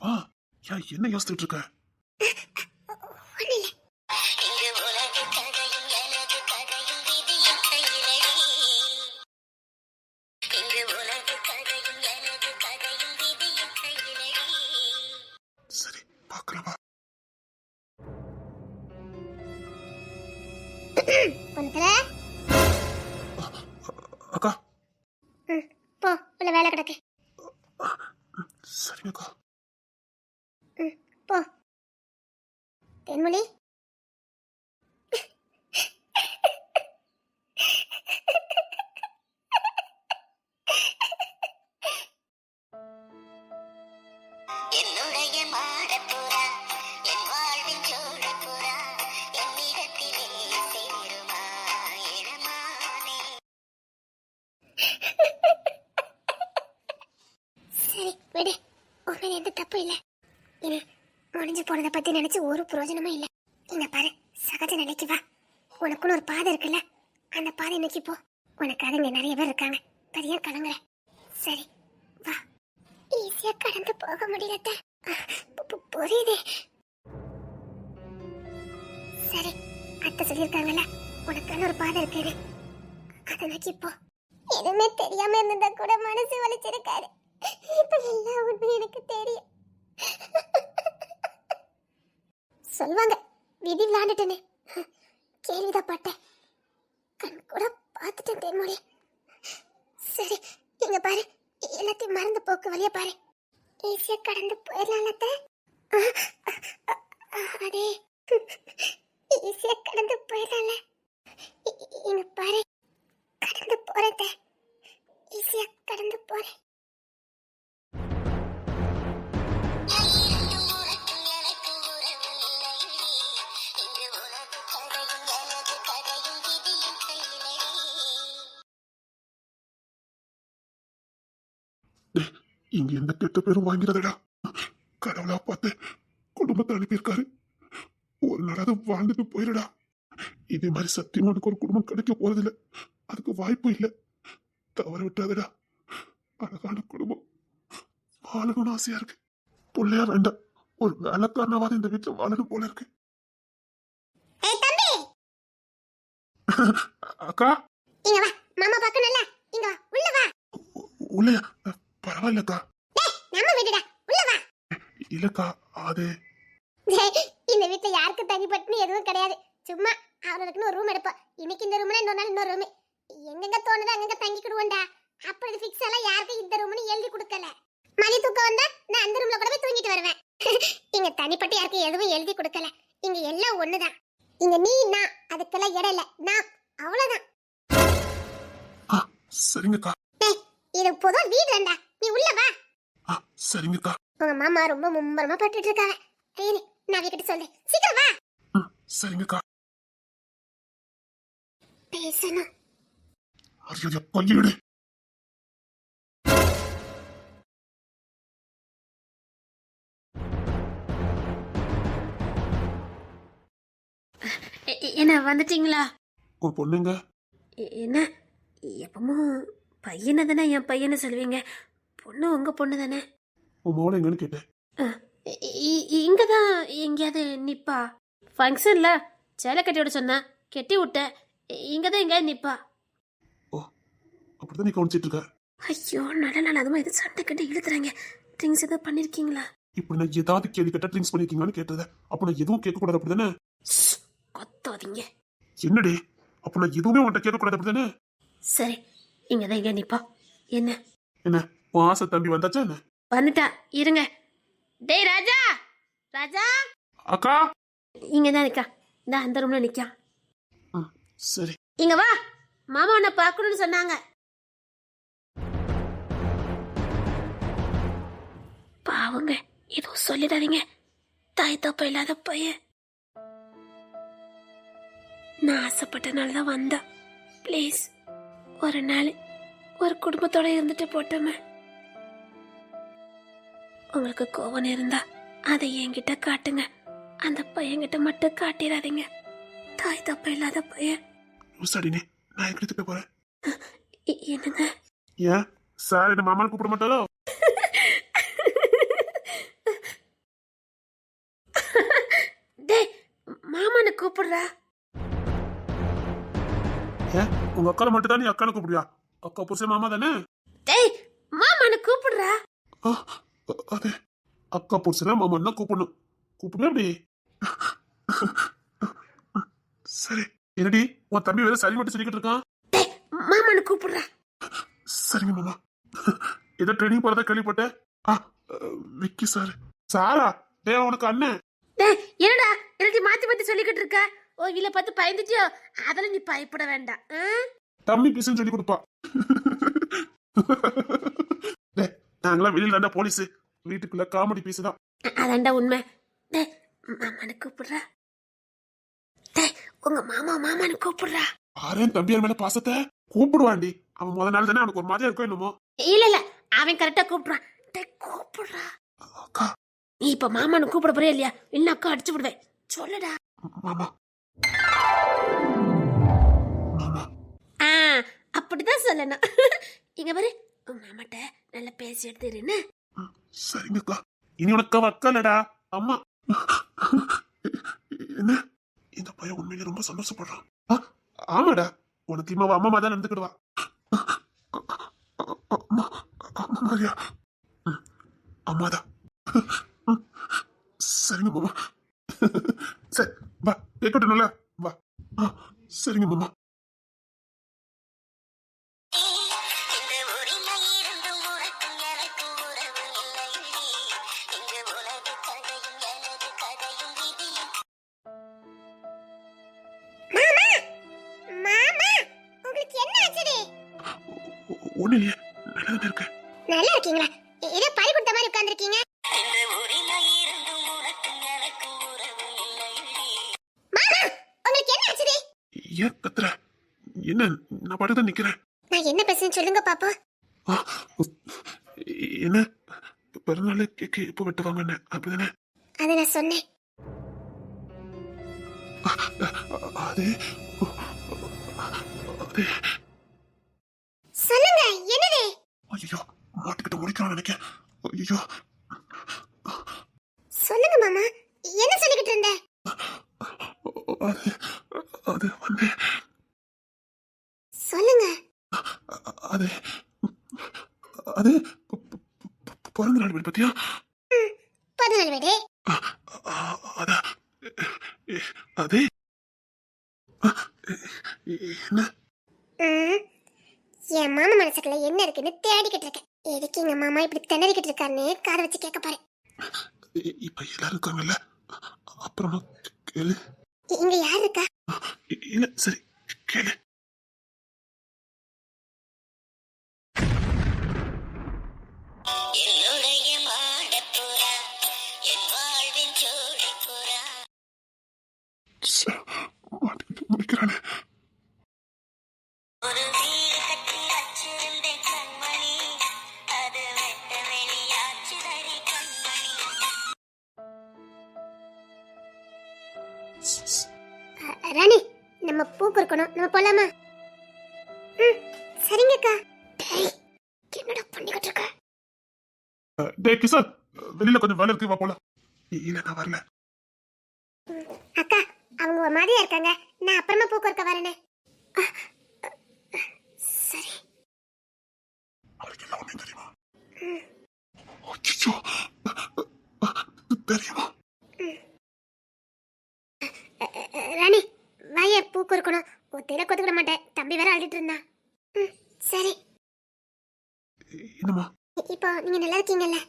வா ஏன் என்ன யோசிச்சுட்டு இருக்க? சரி பார்க்கலாம் அக்கா. போ உள்ள வேலை கிடக்கு. சரிங்கக்கா ம் போ. தென்மொழி. என்னுடைய மாடப்புறா என் வாழ்வின் சோழப்புறா என்னிடத்திலே சேருமா இளமானே சரி விடு. உண்மையில எந்த தப்பு இல்ல. இனி முடிஞ்சு போனதை பத்தி நினைச்சு ஒரு பிரயோஜனமும் இல்ல. இங்க பாரு சகஜ நிலைக்கு வா. உனக்குன்னு ஒரு பாதை இருக்குல்ல? அந்த பாதை நோக்கி போ. உனக்காக இங்க நிறைய பேர் இருக்காங்க. பெரிய கலங்குற சரி வா. ஈஸியா கடந்து போக முடியலத்த. புரியுது. சரி அத்தை சொல்லியிருக்காங்கல்ல உனக்கான ஒரு பாதை இருக்குது அதை நோக்கி போ. எதுவுமே தெரியாம இருந்தா கூட மனசு வலிச்சிருக்காரு இப்ப எல்லா உண்மையும் எனக்கு தெரியும். சொல்லுவாங்க. விதி விளாண்டுட்டேன்னு கேள்விதான் பட்டேன் கண் கூட பார்த்துட்டேன் தேன்மொழி. சரி இங்க பாரு. எல்லாத்தையும் மறந்து போக்கு வழிய பாரு. ஈஸியா கடந்து போயிடலாம்ல அதே ஈஸியா கடந்து போயிடலாம்ல இங்க பாரு. கடந்து போறத ஈஸியா கடந்து போறேன். இங்க எந்த கெட்ட பேரும் வாங்கிறதடா. கடவுளா பார்த்து குடும்பத்தை அனுப்பியிருக்காரு. ஒரு நாளாவது வாழ்ந்துட்டு போயிடுடா. இதே மாதிரி சத்தியமா ஒரு குடும்பம் கிடைக்க போறதில்ல. அதுக்கு வாய்ப்பு இல்லை. தவற விட்டாதடா. அழகான குடும்பம். வாழணும்னு ஆசையா இருக்கு. பிள்ளையா வேண்டாம். ஒரு வேலைக்காரனாவது இந்த வீட்டுல வாழணும் போல இருக்கு. அக்கா? இங்க வா. மாமா பார்க்கணும்ல. இங்க வா. உள்ள வா. உள்ளயா? பரவாயில்லக்கா. நம்ம வீடுடா. உள்ள வா. இல்லக்கா அது. இந்த வீட்ல யாருக்கு தனிப்பட்டுன்னு எதுவும் கிடையாது. சும்மா அவர்களுக்குன்னு ஒரு ரூம் எடுப்போம். இன்னைக்கு இந்த ரூம்ல இன்னொரு நாள் இன்னொரு ரூம் எங்கெங்க தோணுதோ அங்கங்க தங்கிக்கிடுவோம்டா அப்படி இது ஃபிக்ஸ் எல்லாம் யாருக்கும் இந்த ரூம்னு எழுதி கொடுக்கல. மணி தூக்கம் வந்தா நான் அந்த ரூம்ல கூட போய் தூங்கிட்டு வருவேன். இங்க தனிப்பட்டு யாருக்கும் எதுவும் எழுதி கொடுக்கல. இங்க எல்லாம் ஒண்ணுதான். இங்க நீ நான் அதுக்கெல்லாம் இடம் இல்ல. நான் அவ்வளவுதான். சரிங்கக்கா. இது பொதுவா வீடு தான்டா நீ உள்ள வா. ஆ சரிங்கக்கா உங்க மாமா ரொம்ப மும்பரமா பட்டுட்டு இருக்காங்க ஐயனே நான் கிட்ட சொல்லு சீக்கிரம் வா. ம் சரிங்கக்கா பேசணும். ஐயோ எ- என்ன வந்துட்டீங்களா? உன் பொண்ணுங்க. என்ன? எப்பவும் பையனை தானே என் பையனை சொல்லுவீங்க. பொண்ணு உங்க பொண்ணு தானே? உன் மோளை எங்கன்னு கேட்டேன் இங்கே தான் எங்கேயாவது நிப்பா ஃபங்க்ஷனில் சேலை கட்டி விட சொன்னேன் கட்டி விட்டேன் இங்கே தான் எங்கேயாவது நிப்பா அப்படிதான் நீ கவனிச்சிட்டு இருக்க ஐயோ நல்ல நாள் அதுவும் எது சண்டை கட்டி இழுத்துறாங்க ட்ரிங்க்ஸ் எதுவும் பண்ணியிருக்கீங்களா இப்படி நான் ஏதாவது கேள்வி கேட்டா ட்ரிங்க்ஸ் பண்ணிருக்கீங்கன்னு கேட்டத அப்ப நான் எதுவும் கேட்க கூடாது அப்படிதானே ஸ், கொத்தாதீங்க என்னடி அப்ப நான் எதுவுமே உன்கிட்ட கேட்க கூடாது அப்படிதானே சரி இங்கே தான் எங்கேயா நிப்பா என்ன என்ன உன் ஆசை தம்பி வந்தாச்சா என்ன? வந்துட்டா இருங்க. டேய் ராஜா! ராஜா! அக்கா! இங்கே தான் நிற்கா இந்த அந்த ரூமில் நிற்கா ம், சரி. இங்க வா. மாமா உன்னை பார்க்கணும்னு சொன்னாங்க. பாவங்க எதுவும் சொல்லிடாதீங்க. தாய் தப்ப இல்லாத பையன். நான் ஆசைப்பட்டனால தான் வந்தா ப்ளீஸ் ஒரு நாள் ஒரு குடும்பத்தோட இருந்துட்டு போட்டோமே. உங்களுக்கு கோவம் இருந்தா அதை என்கிட்ட காட்டுங்க. அந்த பையன்கிட்ட மட்டும் காட்டிடாதீங்க. தாய் தப்ப இல்லாத பையன். முசாடினே நான் எங்கிட்ட போறேன். என்னங்க? ஏன்? சார் என்ன மாமா கூப்பிட மாட்டாலோ டேய் மாமான்னு கூப்பிடுறா. ஏன்? உங்க அக்கால மட்டும் தான் நீ அக்கான கூப்பிடுவியா அக்கா புருஷன் மாமா தானே? டேய் மாமான்னு கூப்பிடுறா. அது அக்கா புருஷனா மாமா கூப்பிடணும். கூப்பிடுவேன் அப்படி சரி என்னடி உன் தம்பி வேற சரி மட்டும் சொல்லிக்கிட்டு இருக்கான்? டேய் மாமான்னு கூப்பிடுறா. சரிங்க மாமா. ஏதோ ட்ரைனிங் போறதா கேள்விப்பட்டேன். ஆ விக்கி சார். சாரா? டே உனக்கு அண்ணன். என்னடா எல்லாத்தையும் மாத்தி மாத்தி சொல்லிக்கிட்டு இருக்க? ஓ இல பார்த்து பயந்துட்டியோ? அதெல்லாம் நீ பயப்பட வேண்டாம்? தம்பி பீசுன்னு சொல்லி கொடுப்பா. நாங்களாம் வெளியில தாண்டா போலீஸ். வீட்டுக்குள்ள காமெடி பீஸ் தான் அ- அதான்டா உண்மை. மாமான்னு கூப்பிடுறா. உங்க மாமா மாமான்னு கூப்பிடுறா. ஆரேன் தம்பியார் மேல பாசத்தை? கூப்பிடுவாண்டி அவன் முத நாள் தானே அவனுக்கு ஒரு மாதிரியா இருக்கும் என்னமோ. இல்ல இல்ல அவன் கரெக்டா கூப்பிடுறான். கூப்பிடுறா. அக்கா. நீ இப்ப மாமான்னு கூப்பிட போறியா இல்லையா? இன்னும் அக்கா அடிச்சு விடுவேன். சொல்லுடா. மாமா. அப்படிதான் சொல்லணும். இங்க பாரு உங்க அம்மாட்ட நல்லா பேசி எடுத்துருன்னு சரிங்கக்கா. இனி உனக்கு வக்கலடா. அம்மா. என்ன? இந்த பையன் உண்மையிலே ரொம்ப சந்தோஷப்படுறான். ஆமாடா. உனக்கு இம்மாவை அம்மா தான் நடந்துக்கிடுவா. அம்மா அம்மா மாதிரியா? சரிங்க மாமா. சரி வா. கேட்கட்டும்ல வா. ஆ, சரிங்க மாமா. ஒண்ணு இல்லையே நல்லதானே இருக்கு நல்லா இருக்கீங்களா? ஏதோ பறி கொடுத்த மாதிரி உட்கார்ந்திருக்கீங்க. ஏன் கத்துற? என்ன நான் பாட்டு தான் நிக்கிறேன். நான் என்ன பேசுறேன்னு சொல்லுங்க பாப்போம். ஆ, என்ன? பிறநாள் கேக்கு எப்போ வெட்டுவாங்க அப்படிதானே? அதை நான் சொன்னேன். அது அது சொல்லுங்க என்னது ஐயோ மாட்டிக்கிட்ட முடிக்கிறான் நினைக்கிறேன் ஐயோ. சொல்லுங்க மாமா என்ன சொல்லிக்கிட்டு இருந்த? அது அது வந்து சொல்லுங்க. அது அது பிறந்த நாள் வீடு பத்தியா? பதினாலு வீடு. அதான் அது என்ன? என் மாமா மனசுக்குள்ள என்ன இருக்குன்னு தேடிக்கிட்டு இருக்கேன். எதுக்கு எங்க மாமா இப்படி திணறிக்கிட்டு இருக்காருன்னு காதை வச்சு கேட்க போறேன். இ- இப்ப எல்லாரும் இருக்காங்கல்ல? அப்புறமா கேளு. இங்க யார் இருக்கா? இல்ல சரி கேளு. முடிக்கிறானே கொடுக்கணும் நம்ம போலாமா? ம் சரிங்கக்கா. டேய், என்னடா பண்ணிக்கிட்டு இருக்க? டேய் கிஷோர் வெளியில கொஞ்சம் வேலை இருக்கு வா போலாம். இல்ல நான் வரல. அக்கா அவங்க ஒரு மாதிரியா இருக்காங்க. நான் அப்புறமா பூ கொடுக்க வரேனே அ, அ, அ, சரி அவளுக்கு எல்லாம் ஒண்ணும் தெரியுமா அச்சோ தெரியுமா அ, அ, அ, ராணி வாய பூ கொடுக்கணும் ஒத்தையில கொத்துக்கிட மாட்டேன் தம்பி வேற அழுதுட்டு இருந்தா ம் சரி என்னம்மா இ- இப்போ நீங்க நல்லா இருக்கீங்கல்ல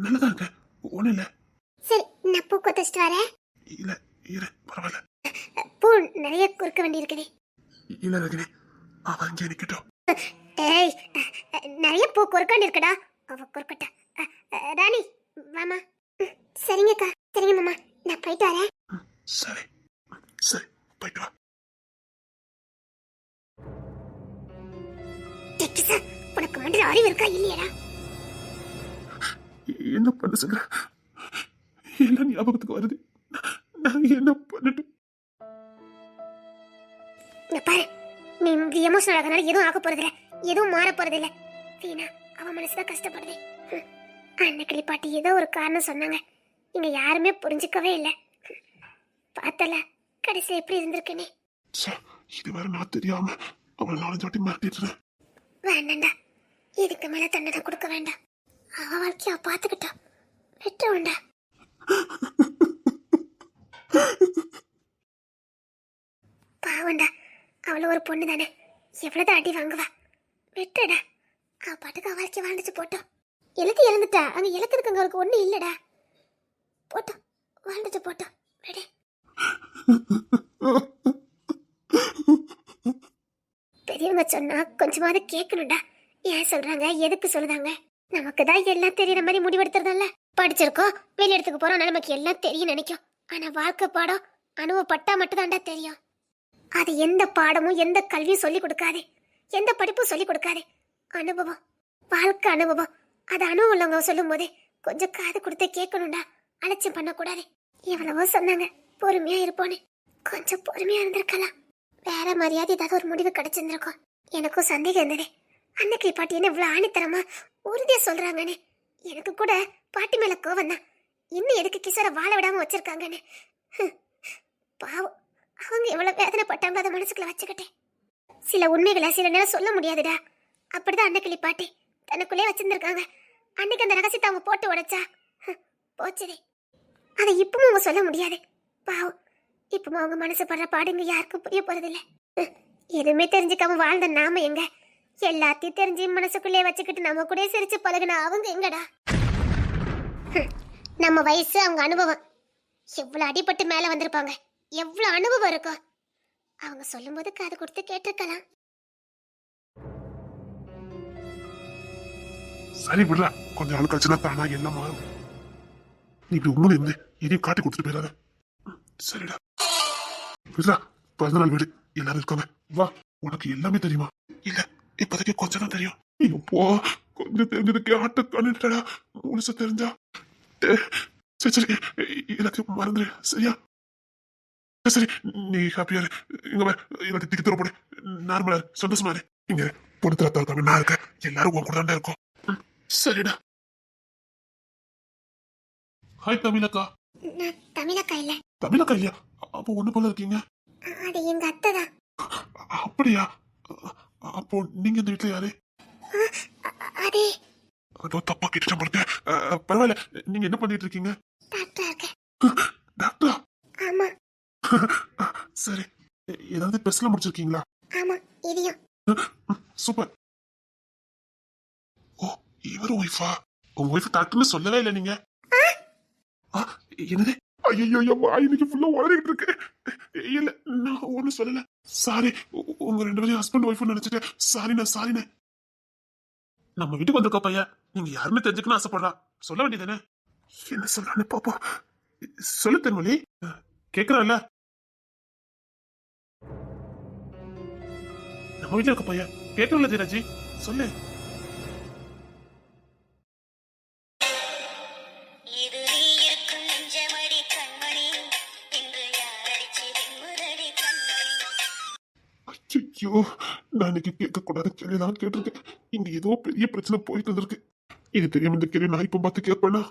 நல்லதா இருக்க ஒண்ணும் இல்ல சரி நான் பூ கொத்து வச்சுட்டு வரேன் இல்ல இரு பரவாயில்ல பூ நிறைய கொடுக்க வேண்டியிருக்குது இல்ல ரஜினி அ, அ, நிறைய பூ கொறுக்காண்டு இருக்குடா. அவ கொறுக்கட்டா. ராணி வாமா சரிங்கக்கா. சரிங்க மாமா. நான் போயிட்டு வரேன். சரி. சரி போயிட்டு வா. டேய், கிசா, உனக்கு மண்டல அறிவு இருக்கா இல்லையாடா? என்ன பண்ண சொல்ற எல்லாம் ஞாபகத்துக்கு வருது. நான் என்ன பண்ணட்டும்? இங்க பாரு. நீ எமோஷனல் ஆகிறனால எதுவும் ஆக போறதில்ல. எதுவும் மாற போறதில்ல. வீணா அவ மனசுதான் கஷ்டப்படுது. அன்னைக்கு பாட்டி ஏதோ ஒரு காரணம் சொன்னாங்க. இங்க யாருமே புரிஞ்சுக்கவே இல்லை. பார்த்தல கடைசியில் எப்படி இருந்திருக்குன்னு. ச்சே, இது வேற நான் தெரியாம அவளை நாலஞ்சு வாட்டி மாட்டிட்டுறேன் வேண்டாம்டா இதுக்கு மேல தண்டனை கொடுக்க வேண்டாம். அவ வாழ்க்கைய அவ பாத்துக்கிட்டா. விட்டுருவோண்டா. பாவண்டா அவ்வளோ ஒரு பொண்ணு தானே. எவ்வளோ அடி வாங்குவா? விட்டுடா அவள் பாட்டுக்கு அவள் வாழ்க்கை வாழ்ந்துச்சு போட்டோம் இலக்கு இழந்துட்டா அங்கே இலக்கிறதுக்கு அங்க அவளுக்கு ஒன்றும் இல்லைடா. போட்டோம் வாழ்ந்துட்டு போட்டோம் ரெடி பெரியவங்க சொன்னா கொஞ்சமாவது கேட்கணும்டா ஏன் சொல்றாங்க? எதுக்கு சொல்லுதாங்க நமக்கு தான் எல்லாம் தெரியற மாதிரி முடிவெடுத்துறதல்ல படிச்சிருக்கோம். வெளியிடத்துக்கு போறோம் நமக்கு எல்லாம் தெரியும் நினைக்கும். ஆனா வாழ்க்கை பாடம் அனுபவப்பட்டா மட்டும்தான்டா தெரியும். அது எந்த பாடமும் எந்த கல்வியும் சொல்லிக் கொடுக்காது. எந்த படிப்பும் சொல்லிக் கொடுக்காது. அனுபவம். வாழ்க்கை அனுபவம். அது அனுபவம் உள்ளவங்க சொல்லும் போதே கொஞ்சம் காது கொடுத்து கேட்கணும்டா. அலட்சியம் பண்ணக்கூடாது. எவ்வளவோ சொன்னாங்க. பொறுமையா இருப்போன்னு. கொஞ்சம் பொறுமையா இருந்திருக்கலாம். வேற மரியாதை ஏதாவது ஒரு முடிவு கிடைச்சிருந்திருக்கும். எனக்கும் சந்தேகம் இருந்தது. அன்னைக்கு பாட்டி என்ன இவ்வளவு ஆணித்தரமா உறுதியா சொல்றாங்கன்னு. எனக்கு கூட பாட்டி மேல கோவம் தான் இன்னும் எதுக்கு கிஷோரை வாழ விடாம வச்சிருக்காங்கன்னு. பாவம். அவங்க எவ்வளவு வேதனைப்பட்டாங்க அதை மனசுக்குள்ள வச்சுக்கிட்டேன். சில உண்மைகளை சில நேரம் சொல்ல முடியாதுடா. அப்படிதான் அன்னைக்கிளி பாட்டி தனக்குள்ளே வச்சிருந்துருக்காங்க. அன்னைக்கு அந்த ரகசியத்தை அவங்க போட்டு உடைச்சா. ஹம், அதை இப்பவும் அவங்க சொல்ல முடியாது. பாவம். இப்பவும் அவங்க மனசு படுற பாடுங்க யாருக்கும் புரிய போறதில்ல. ஹம், எதுவுமே தெரிஞ்சுக்காம வாழ்ந்த நாம எங்க? எல்லாத்தையும் தெரிஞ்சு மனசுக்குள்ளே வச்சுக்கிட்டு நம்ம கூட சிரிச்சு பழகுன அவங்க எங்கடா? நம்ம வயசு அவங்க அனுபவம். எவ்வளவு அடிபட்டு மேல வந்திருப்பாங்க. எவ்வளவு அனுபவம் இருக்கும் அவங்க சொல்லும்போது காது கொடுத்து கேட்டிருக்கலாம். சரி விடுறா. கொஞ்ச நாள் கழிச்சுனா தானா என்ன மாறும் நீ இப்படி உண்மையில இருந்து எதையும் காட்டி கொடுத்துட்டு போயிடாத. சரிடா. விடுறா பிறந்த நாள் வீடு. எல்லாரும் இருக்காங்க. வா உனக்கு எல்லாமே தெரியுமா? இல்ல இப்போதைக்கு கொஞ்சம் தான் தெரியும். ஐயோ போ. கொஞ்சம் தெரிஞ்சதுக்கு ஆட்ட கண்டுடா முழுச தெரிஞ்சா. சரி சரி. எனக்கு மறந்துடு சரியா? சரி, நீ ஹாப்பியா இங்க எனக்கு திக்கி தர போடு. நார்மலா சந்தோஷமா இங்க பொண்ணு தரத்தா இருக்காங்க நான் இருக்கேன். எல்லாரும் உன் கூட தான்டா இருக்கோம். சரிடா. ஹாய் தமிழக்கா. தமிழக்கா இல்ல. தமிழக்கா இல்லையா? அப்போ ஒண்ணு போல இருக்கீங்க. அது எங்க அத்தை தான். அப்படியா? அப்போ நீங்க இந்த வீட்டுல யாரு? அதே. அதோ தப்பா கேட்டுட்டேன் பரவாயில்ல. நீங்க என்ன பண்ணிட்டு இருக்கீங்க? டாக்டரா இருக்கேன். டாக்டரா? சரி. ஏதாவது பெஸ்ட்ல முடிச்சிருக்கீங்களா? ஆமா இதையும். சூப்பர். ஓ இவர் ஒய்ஃபா உங்க ஒய்ஃப் டாக்டர்னு சொல்லவே இல்லை நீங்க. என்னது? ஐயோ இன்னைக்கு ஃபுல்லா உளறிட்டு இருக்கு. இல்ல நான் ஒண்ணும் சொல்லல. சாரி உங்க ரெண்டு பேரும் ஹஸ்பண்ட் ஒய்ஃப் நினைச்சிட்டேன். சாரிண்ணா சாரிண்ணே நம்ம வீட்டுக்கு வந்திருக்க பையன் நீங்க யாருன்னு தெரிஞ்சுக்கணும் ஆசைப்படுறா. சொல்ல வேண்டியதானே என்ன சொல்றானே பாப்போம். சொல்லு தென்மொழி. கேக்குறான்ல? நம்ம வீட்டுல இருக்க பையன். கேட்கல ஜீராஜி சொல்லு. ஐயோ நான் இன்னைக்கு கேட்கக்கூடாத கேள்விதான் கேட்டிருக்கேன். இங்க ஏதோ பெரிய பிரச்சனை போயிட்டு இருந்திருக்கு இது தெரியாம இந்த கேள்வி நான் இப்ப பார்த்து கேட்பேனா?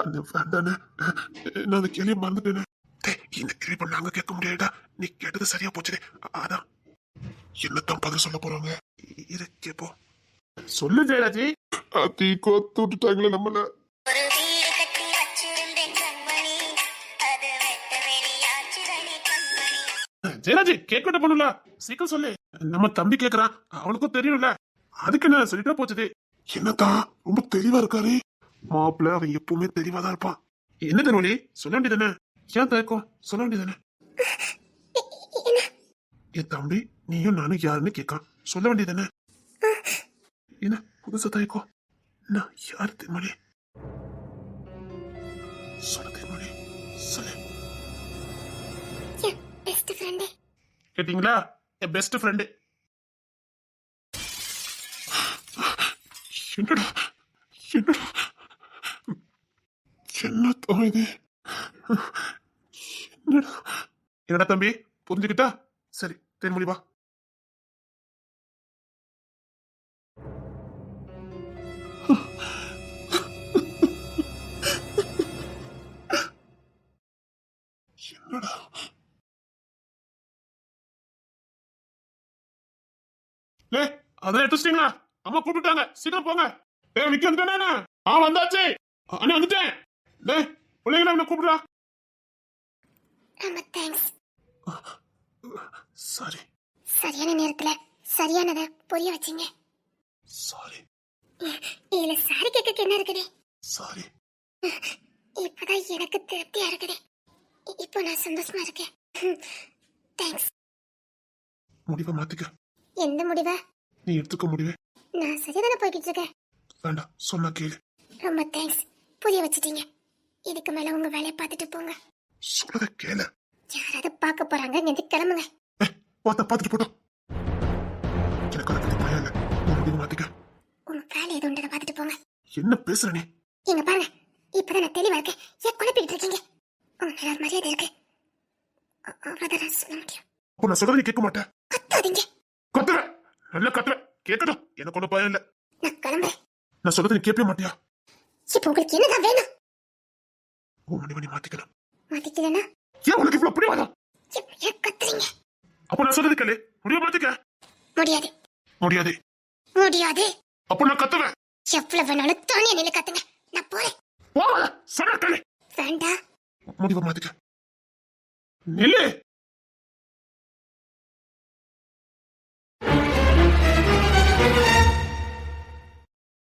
அந்த வேண்டானே நான் அந்த கேள்வியை மறந்துட்டேனே. இந்த பண்ண நாங்க கேட்க முடியாதுடா. நீ கேட்டது சரியா போச்சுடே. அதான். என்னத்தான் பதில் சொல்ல போறாங்க? இரு கேப்போம் சொல்லு ஜெயராஜி. அத்தி கோத்து விட்டுட்டாங்களே நம்மள. ஜெயராஜி கேக் கட்ட பண்ணுல. சீக்கிரம் சொல்லு. நம்ம தம்பி கேக்குறான். அவனுக்கும் தெரியும்ல அதுக்கு என்ன சொல்லிட்டா போச்சுது? என்னதான் ரொம்ப தெளிவா இருக்காரு. மாப்பிள்ள அவன் எப்பவுமே தெளிவா தான் இருப்பான். என்ன தருவலி சொல்ல வேண்டியதானே ஏன் தயக்கம் சொல்ல வேண்டியதானே என் தம்பி நீயும் நானும் யாருன்னு கேட்கான். சொல்ல வேண்டியதானே என்ன புதுசா தயக்கம் நான் யார் தென்மொழி சொல்ல தென்மொழி சொல்லு. கேட்டீங்களா? என் பெஸ்ட் ஃப்ரெண்டு என்னடா? என்னடா? என்ன தான் இது என்னடா தம்பி? புரிஞ்சுக்கிட்டா? சரி தென்மொழி வா என்னடா? அதான் எடுத்துட்டீங்களா அம்மா கூப்பிட்டாங்க. சீக்கிரம் போங்க. ஏ விக்கி வந்துட்டானே ஆ வந்தாச்சு. அண்ணா வந்துட்டேன். டேய் பிள்ளைங்கள என்ன கூப்பிடுறா? ரொம்ப தேங்க்ஸ் சாரி. சரியான நேரத்துல சரியானதை புரிய வச்சீங்க. சாரி. இதுல சாரி கேட்க என்ன இருக்குது? சாரி. இப்பதான் எனக்கு திருப்தியா இருக்குது. இப்போ நான் சந்தோஷமா இருக்கேன். தேங்க்ஸ் முடிவை மாத்திக்க. எந்த முடிவ? நீ எடுத்துக்க முடிவே. நான் சரிதானே போய்கிட்டு இருக்கேன். வேண்டாம் சொன்னா கேளு. ரொம்ப தேங்க்ஸ் புரிய வச்சிட்டீங்க. இதுக்கு மேல உங்க வேலையை பார்த்துட்டு போங்க. சொல்றத கேளு யாராவது பார்க்க போறாங்க இங்க கிளம்புங்க. பார்த்த பார்த்துட்டு போட்டோம். எனக்கு அதை பத்தி பயம் இல்லை. உன் மாத்திக்க. உங்க வேலை எது உண்டதை பார்த்துட்டு போங்க. என்ன பேசுற நீ? இங்க பாருங்க. இப்பதான் நான் தெளிவா இருக்கேன். ஏன் குழப்பிக்கிட்டு இருக்கீங்க? உங்க மேல ஒரு மரியாதை இருக்கு. அவ்வளவுதான் நான் சொல்ல முடியும். அப்போ நான் சொல்றதை கேட்க மாட்டேன் கத்தாதீங்க. கத்துற நல்லா கத்துற கேட்கட்டும். எனக்கு ஒன்றும் பயம் இல்லை. நான் கிளம்புறேன். நான் சொல்றதை நீ கேட்கவே மாட்டியா? இப்போ உங்களுக்கு என்னதான் வேணும்? உன் முடிவை நீ மாத்திக்கணும். மாத்திக்கலன்னா ஏன் உனக்கு இவ்வளவு பிடிவாதம்? ஏன் கத்துறீங்க. அப்போ நான் சொல்றது கேளு. முடிவை மாத்திக்க முடியாது. முடியாது. முடியாது. அப்போ நான் கத்துவேன். எவ்வளவு வேணாலும் தானே நிலை கத்துங்க. நான் போறேன். போவாத. சொல்ற கேளு. வேண்டாம் முடிவை மாத்திக்க நில்லு.